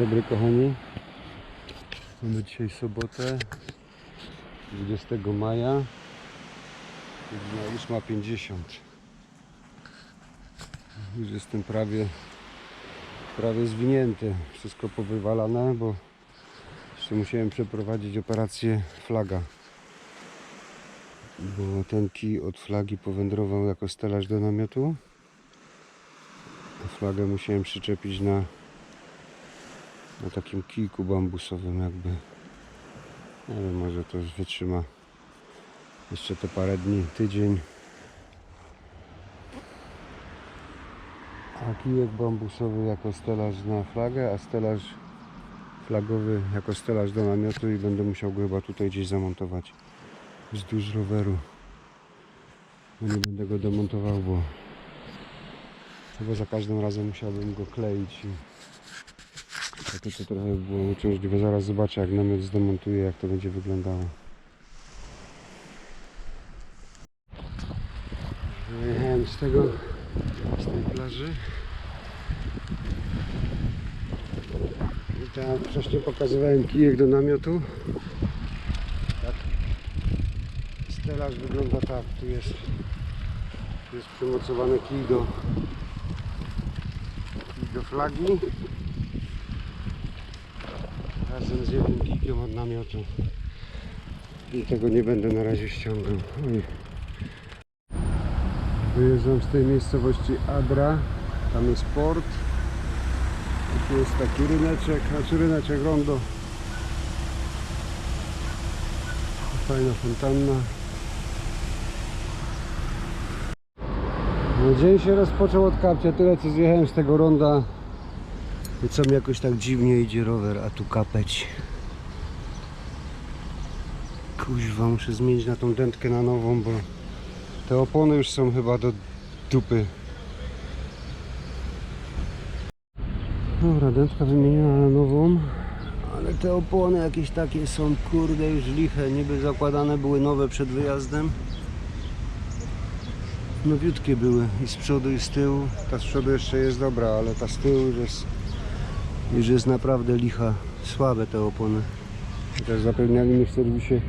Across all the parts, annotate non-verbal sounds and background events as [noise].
dobry kochani. Mamy dzisiaj sobotę 20 maja. Godzina 8.50. Już jestem prawie prawie zwinięty. Wszystko powywalane, bo jeszcze musiałem przeprowadzić operację flaga. Bo ten kij od flagi powędrował jako stelaż do namiotu. Flagę musiałem przyczepić na na takim kijku bambusowym jakby. Nie wiem może to wytrzyma jeszcze te parę dni, tydzień. A kijek bambusowy jako stelaż na flagę a stelaż flagowy jako stelaż do namiotu i będę musiał go chyba tutaj gdzieś zamontować wzdłuż roweru. Bo nie będę go demontował bo chyba za każdym razem musiałbym go kleić i takie to trochę było uciążliwe. Zaraz zobaczę jak namiot zdemontuję, jak to będzie wyglądało. Wyjechałem z tego, z tej plaży. I tam wcześniej pokazywałem kijek do namiotu. Tak. Stelaż wygląda tak. Tu jest, jest przymocowany kij do, kij do flagi razem z jednym kijkiem od namiotu. I tego nie będę na razie ściągał. Oj. wyjeżdżam z tej miejscowości Adra. Tam jest port. I tu jest taki ryneczek, znaczy ryneczek rondo. Fajna fontanna. No dzień się rozpoczął od kapcia. Tyle co zjechałem z tego ronda co mi jakoś tak dziwnie idzie rower, a tu kapeć. Kuźwa, muszę zmienić na tą dętkę na nową, bo te opony już są chyba do dupy. Dobra, dętka wymieniona na nową, ale te opony jakieś takie są, kurde, już liche. Niby zakładane były nowe przed wyjazdem. Nowiutkie były i z przodu i z tyłu. Ta z przodu jeszcze jest dobra, ale ta z tyłu już jest już jest naprawdę licha, słabe te opony. Też zapewniali mnie w serwisie,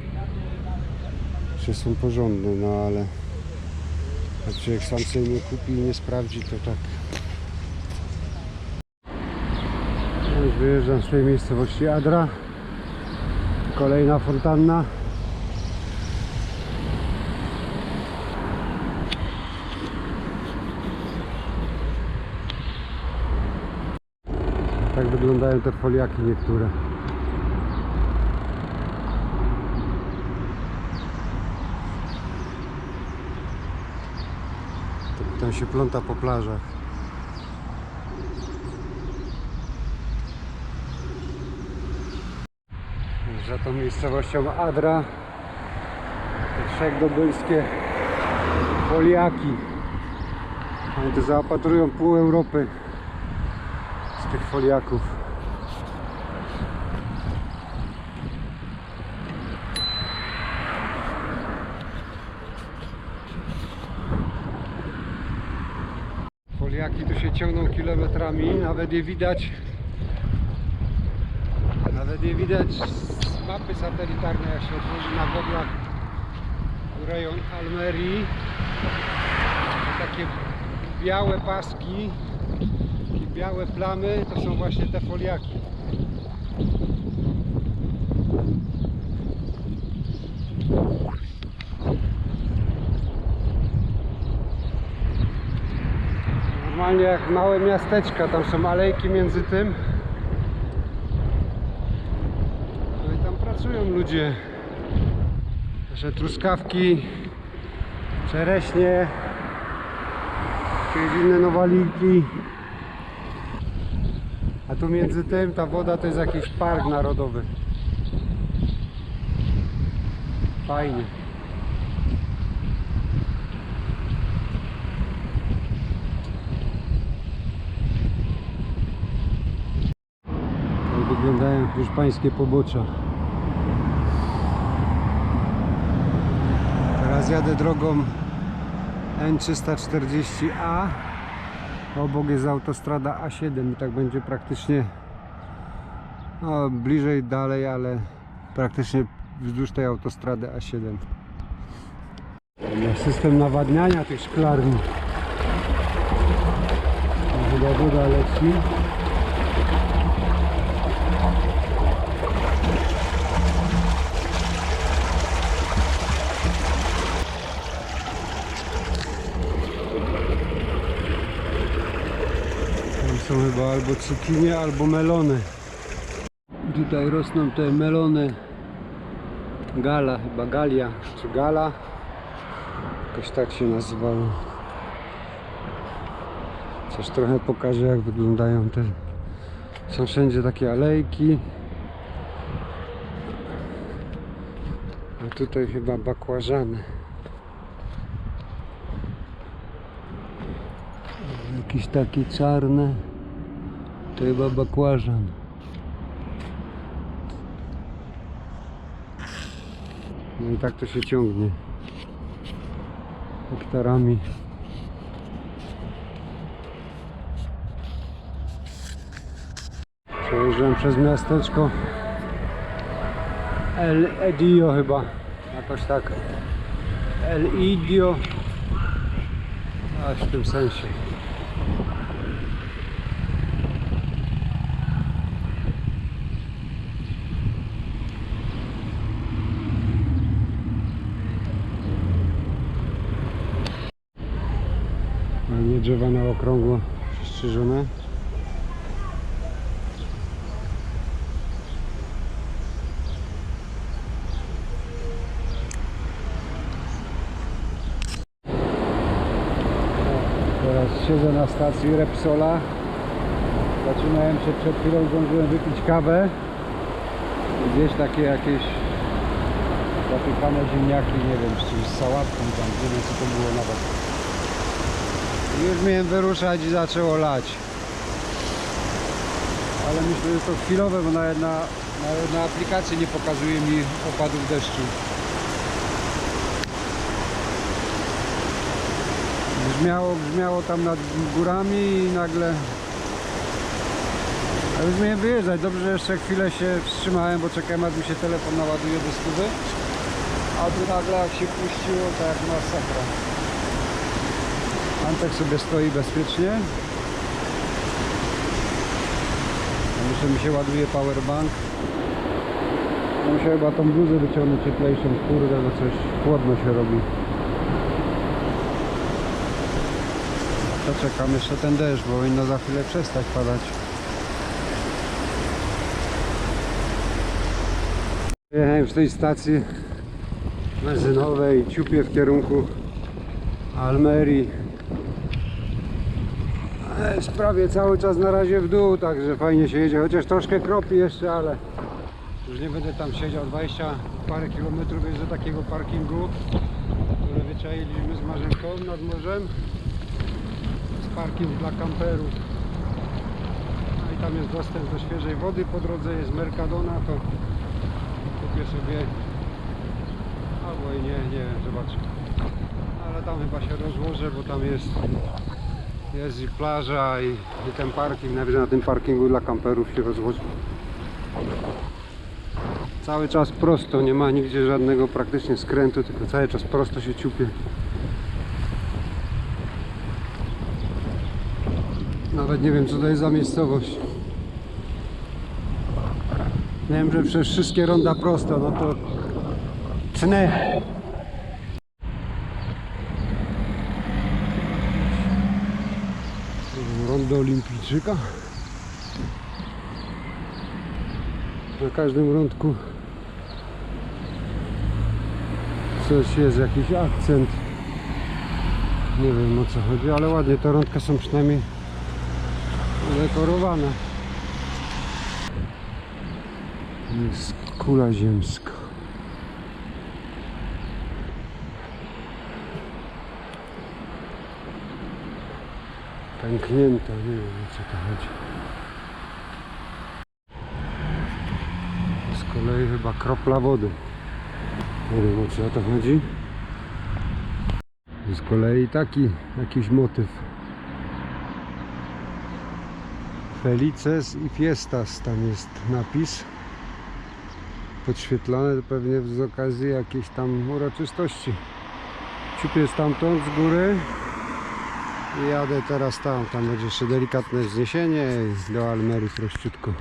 że są porządne, no ale jak człowiek sam sobie nie kupi i nie sprawdzi, to tak. Już wyjeżdżam z tej miejscowości Adra. Kolejna fontanna. Tak wyglądają te foliaki niektóre. Tam się pląta po plażach. Za tą miejscowością Adra te wszechdobylskie foliaki. Oni tu zaopatrują pół Europy tych foliaków. Foliaki tu się ciągną kilometrami, nawet je widać. Nawet je widać z mapy satelitarnej jak się otworzy na goglach rejon Almerii. Takie białe paski białe plamy to są właśnie te foliaki. Normalnie jak małe miasteczka, tam są alejki między tym. No i tam pracują ludzie. Nasze truskawki, czereśnie, jakieś inne nowaliki. Tu między tym ta woda to jest jakiś park narodowy. Fajnie. Wyglądają hiszpańskie pobocza. Teraz jadę drogą N340A. Obok jest autostrada A7 i tak będzie praktycznie No, bliżej dalej, ale praktycznie wzdłuż tej autostrady A7. System nawadniania tych szklarni. Chyba woda leci. Tam są chyba albo cukinie, albo melony. Tutaj rosną te melony. Gala, chyba galia, czy gala. Jakoś tak się nazywało. Coś trochę pokażę jak wyglądają te. Są wszędzie takie alejki. A tutaj chyba bakłażany. Jakiś taki czarny. Chyba bakłażan. No i tak to się ciągnie. Hektarami. Przejeżdżam przez miasteczko El Edio chyba. Jakoś tak. El Idio. Aż w tym sensie. Fajnie drzewa na okrągło przystrzyżone. Teraz siedzę na stacji Repsola. Zaczynałem się przed chwilą, zdążyłem wypić kawę. Gdzieś takie jakieś zapykane ziemniaki, nie wiem, z czymś z sałatką tam, nie wiem co to było nawet. Już miałem wyruszać i zaczęło lać. Ale myślę, że to chwilowe, bo nawet na, nawet na aplikacji nie pokazuje mi opadów deszczu. Brzmiało, brzmiało tam nad górami i nagle... A już miałem wyjeżdżać. Dobrze, że jeszcze chwilę się wstrzymałem, bo czekałem aż mi się telefon naładuje do stówy. A tu nagle jak się puściło, to jak masakra. Antek sobie stoi bezpiecznie. Jeszcze mi się ładuje powerbank. Muszę chyba tą bluzę wyciągnąć cieplejszą, kurde, bo coś chłodno się robi. To czekam jeszcze ten deszcz, bo powinno za chwilę przestać padać. Jechałem z tej stacji benzynowej, ciupię w kierunku Almerii. Jest prawie cały czas na razie w dół, także fajnie się jedzie, chociaż troszkę kropi jeszcze, ale już nie będę tam siedział 20 parę kilometrów jest do takiego parkingu, który wyczailiśmy z Marzenką nad morzem. Jest parking dla kamperów. No i tam jest dostęp do świeżej wody, po drodze jest Mercadona, to kupię sobie albo i nie, nie wiem, zobaczę. Ale tam chyba się rozłożę, bo tam jest jest i plaża i, i ten parking, nawet na tym parkingu dla kamperów się rozłoży. Cały czas prosto, nie ma nigdzie żadnego praktycznie skrętu, tylko cały czas prosto się ciupie. Nawet nie wiem co to jest za miejscowość. Wiem, że przez wszystkie ronda prosto, no to tnę. Olimpijczyka. Na każdym rądku coś jest, jakiś akcent. Nie wiem o co chodzi, ale ładnie te rądka są przynajmniej dekorowane. Jest kula ziemska. Pęknięta, nie wiem o co to chodzi. Z kolei chyba kropla wody. Nie wiem o co to chodzi. Z kolei taki jakiś motyw. Felices i Fiestas tam jest napis podświetlone to pewnie z okazji jakiejś tam uroczystości ciupię stamtąd z góry jadę teraz tam, tam będzie jeszcze delikatne zniesienie do Almerii prościutko.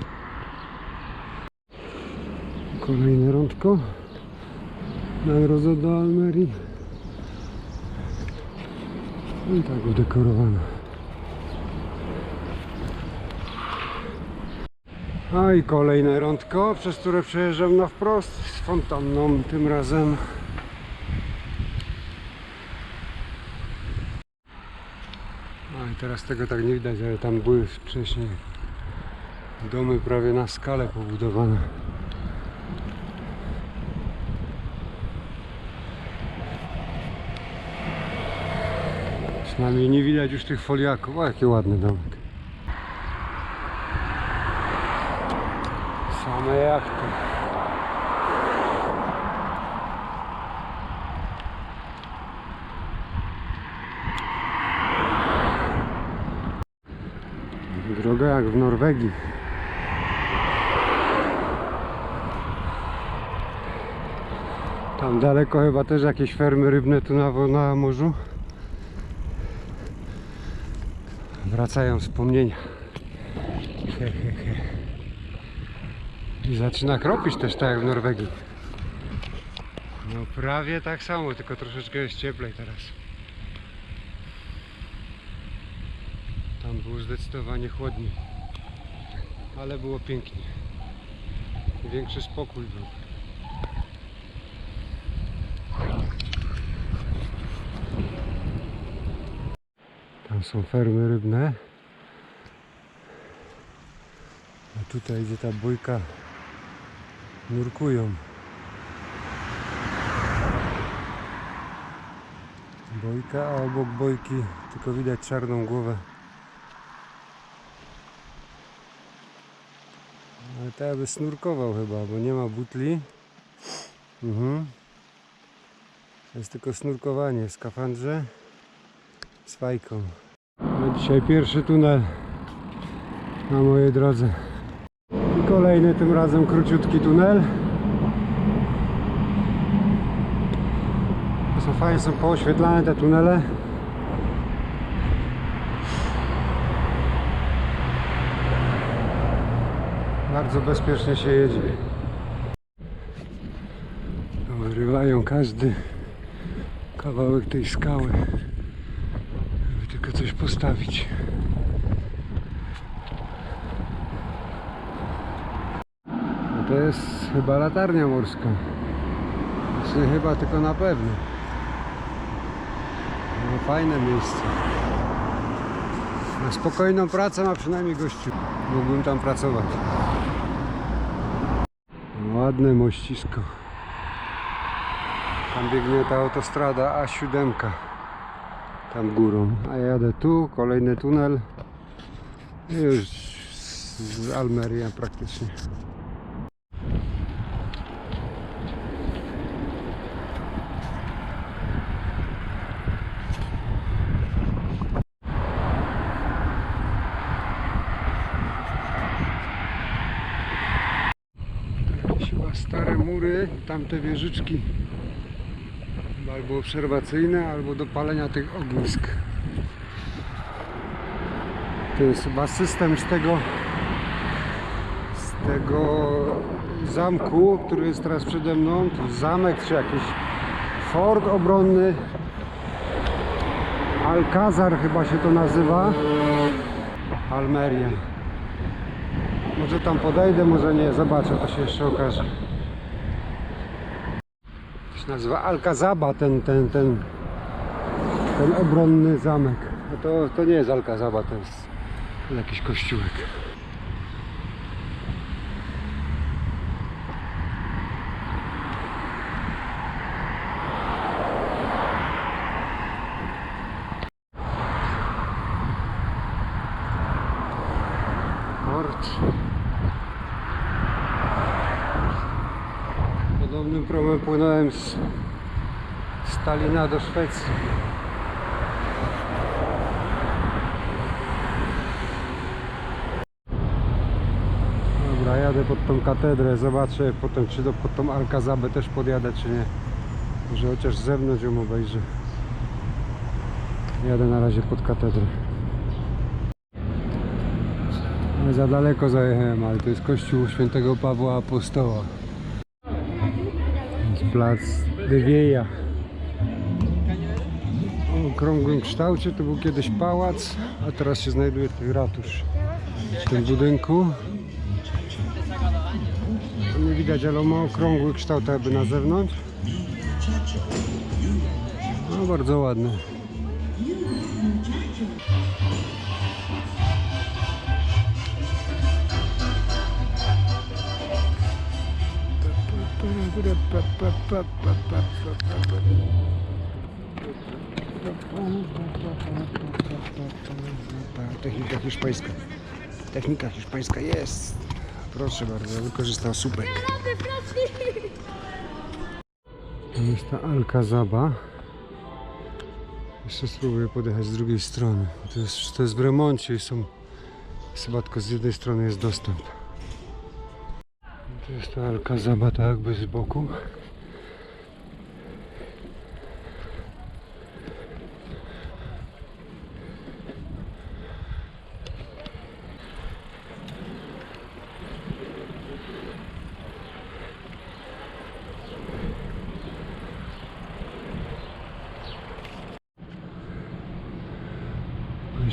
Kolejne rądko na drodze do Almerii. I tak udekorowana A i kolejne rądko, przez które przejeżdżam na wprost z fontanną tym razem. A i teraz tego tak nie widać, ale tam były wcześniej domy prawie na skalę pobudowane. Przynajmniej nie widać już tych foliaków. O, jaki ładny domek. Same jachty. Droga jak w Norwegii. Tam daleko chyba też jakieś fermy rybne tu na, na morzu. Wracają wspomnienia. He, he, he. I zaczyna kropić też tak jak w Norwegii. No prawie tak samo, tylko troszeczkę jest cieplej teraz. Tam było zdecydowanie chłodniej. Ale było pięknie. Większy spokój był. Tam są fermy rybne. A tutaj gdzie ta bójka nurkują. Bojka, a obok bojki tylko widać czarną głowę. To jakby snurkował chyba, bo nie ma butli. Mhm. Jest tylko snurkowanie w skafandrze z fajką. No dzisiaj pierwszy tunel na mojej drodze. I kolejny tym razem króciutki tunel. Fajnie, są pooświetlane te tunele. Bardzo bezpiecznie się jedzie. Wyrywają każdy kawałek tej skały, żeby tylko coś postawić. No to jest chyba latarnia morska. Znaczy chyba tylko na pewno. No fajne miejsce. Na spokojną pracę ma przynajmniej gościu. Mógłbym tam pracować. Ładne mościsko. Tam biegnie ta autostrada A7. Tam górą. A ja jadę tu, kolejny tunel. I już z Almeria praktycznie. Jakieś chyba stare mury, tamte wieżyczki albo obserwacyjne, albo do palenia tych ognisk. To jest chyba system z tego z tego zamku, który jest teraz przede mną. To zamek czy jakiś fort obronny. Alcazar chyba się to nazywa. Almeria. Może tam podejdę, może nie, zobaczę, to się jeszcze okaże. Się nazywa Alcazaba, ten, ten, ten, ten obronny zamek. No to, to nie jest Alcazaba, to jest jakiś kościółek. Port. Podobnym promem płynąłem z Stalina do Szwecji. Dobra, jadę pod tą katedrę, zobaczę potem czy do, pod tą Alkazabę też podjadę czy nie. Może chociaż z zewnątrz ją obejrzę. Jadę na razie pod katedrę. No, za daleko zajechałem, ale to jest kościół świętego Pawła Apostoła. Jest plac Dywieja. Okrągłym kształcie to był kiedyś pałac, a teraz się znajduje tutaj ratusz. W tym budynku. Nie widać, ale ma okrągły kształt jakby na zewnątrz. No bardzo ładny. Technika hiszpańska. Technika hiszpańska jest. Proszę bardzo, wykorzystał słupek. To jest ta Alcazaba. Jeszcze spróbuję podjechać z drugiej strony. To jest, to jest w remoncie i są... Chyba tylko z jednej strony jest dostęp. To jest ta Alcazaba tak jakby z boku.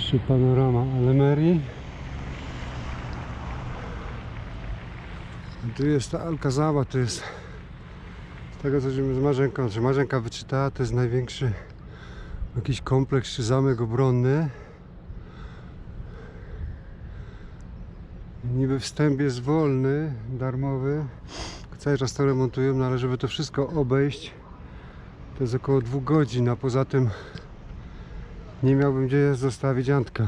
Jeszcze panorama Alemerii. Tu jest ta Alcazaba, to jest z tego co z Marzenką, czy Marzenka wyczytała, to jest największy jakiś kompleks czy zamek obronny. Niby wstęp jest wolny, darmowy. Cały czas to remontują, no ale żeby to wszystko obejść, to jest około dwóch godzin, a poza tym nie miałbym gdzie zostawić Antka.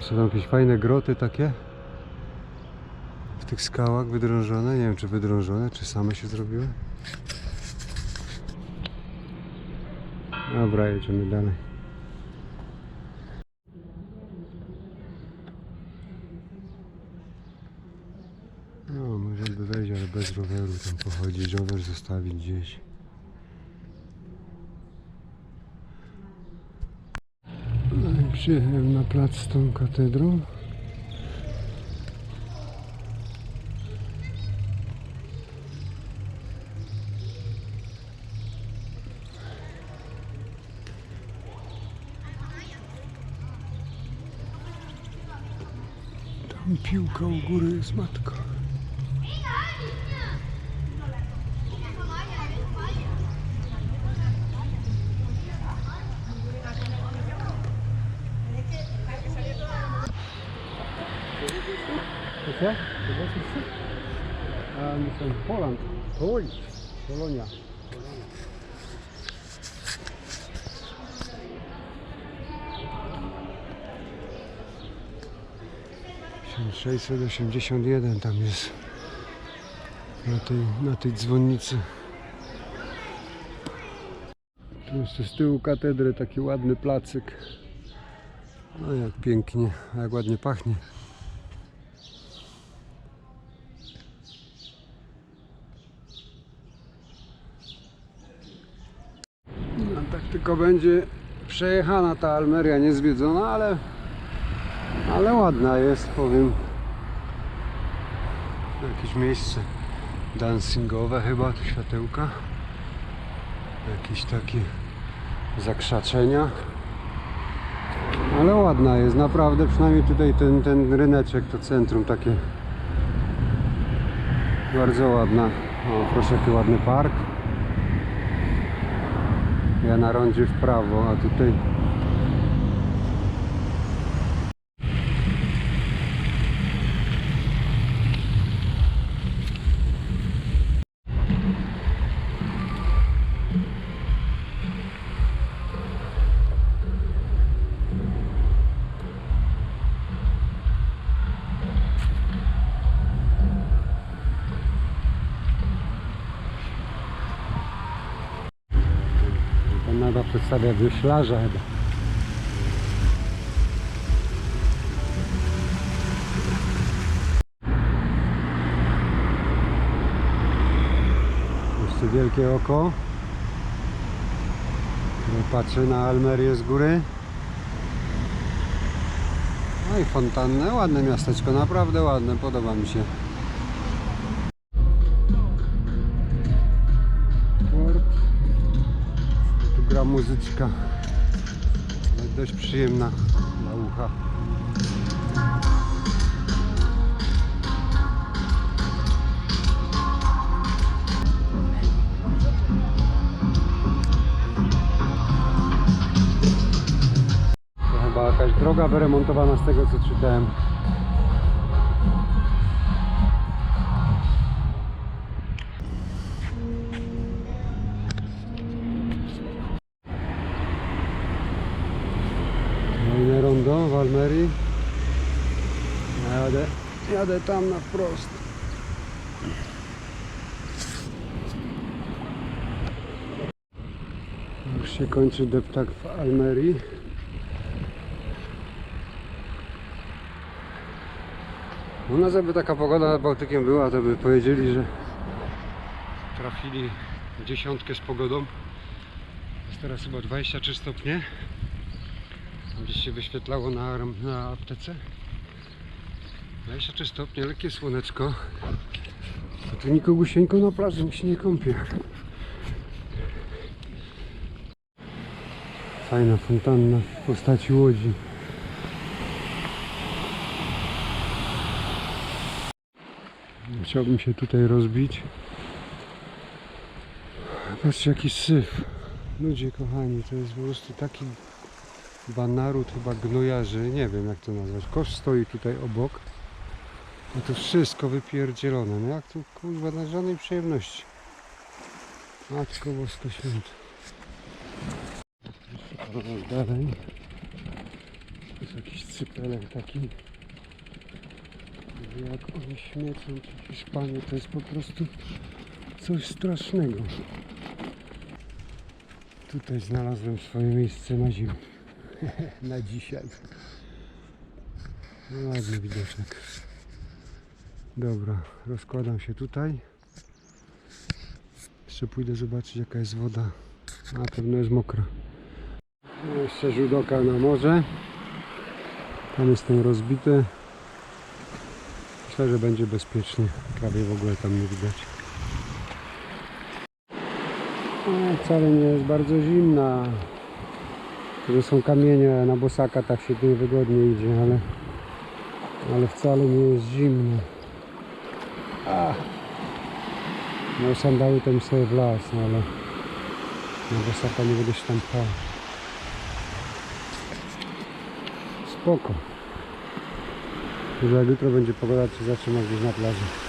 Są tam jakieś fajne groty takie w tych skałach wydrążone. Nie wiem czy wydrążone, czy same się zrobiły. Dobra, jedziemy dalej. No, można by wejść, ale bez roweru tam pochodzić, rower zostawić gdzieś. No i Przyjechałem na plac z tą katedrą. Tam piłka u góry jest matka. Gdzie? A my są Poland. Oj, Polonia. 681 tam jest na tej, na tej dzwonnicy. Tu jeszcze z tyłu katedry taki ładny placyk. No jak pięknie, jak ładnie pachnie. No tak tylko będzie przejechana ta Almeria niezwiedzona, ale ale ładna jest, powiem. Jakieś miejsce dancingowe chyba, tu światełka. Jakieś takie zakrzaczenia. Ale ładna jest, naprawdę, przynajmniej tutaj ten, ten ryneczek, to centrum takie bardzo ładna. O, proszę, jaki ładny park. Ja na w prawo, a tutaj przedstawia wioślarza chyba. Jeszcze wielkie oko. Patrzę na Almerię z góry. No i fontannę, ładne miasteczko, naprawdę ładne, podoba mi się. Muzyczka. Dość przyjemna dla ucha. To chyba jakaś droga wyremontowana z tego co czytałem. Tam na wprost. Już się kończy deptak w Almerii. U nas jakby taka pogoda nad Bałtykiem była, to by powiedzieli, że trafili dziesiątkę z pogodą. Jest teraz chyba 23 stopnie. Gdzieś się wyświetlało na, na aptece. 23 stopnie, lekkie słoneczko. A tu nikogusieńko na plaży, nikt się nie kąpie. Fajna fontanna w postaci łodzi. Chciałbym się tutaj rozbić. Patrzcie jaki syf. Ludzie kochani, to jest po prostu taki chyba naród chyba gnojarzy, nie wiem jak to nazwać. Kosz stoi tutaj obok. A to wszystko wypierdzielone. No jak tu kurwa na żadnej przyjemności. Matko Bosko Święta. Jeszcze dalej. To jest jakiś cypelek taki. Jak oni śmiecą, ci Hiszpanie, to jest po prostu coś strasznego. Tutaj znalazłem swoje miejsce na ziemi. [laughs] na dzisiaj. No ładny widoczek. Dobra, rozkładam się tutaj. Jeszcze pójdę zobaczyć jaka jest woda. Na pewno jest mokra. No jeszcze rzut oka na morze. Tam jestem rozbity. Myślę, że będzie bezpiecznie. Prawie w ogóle tam nie widać. No, wcale nie jest bardzo zimna. To są kamienie, na bosaka tak się tu wygodnie idzie, ale, ale wcale nie jest zimno. A. No sandały tam sobie w las, no ale na bosaka nie będę się tam pchał. Spoko. Że jak jutro będzie pogoda, to zaczynam gdzieś na plaży.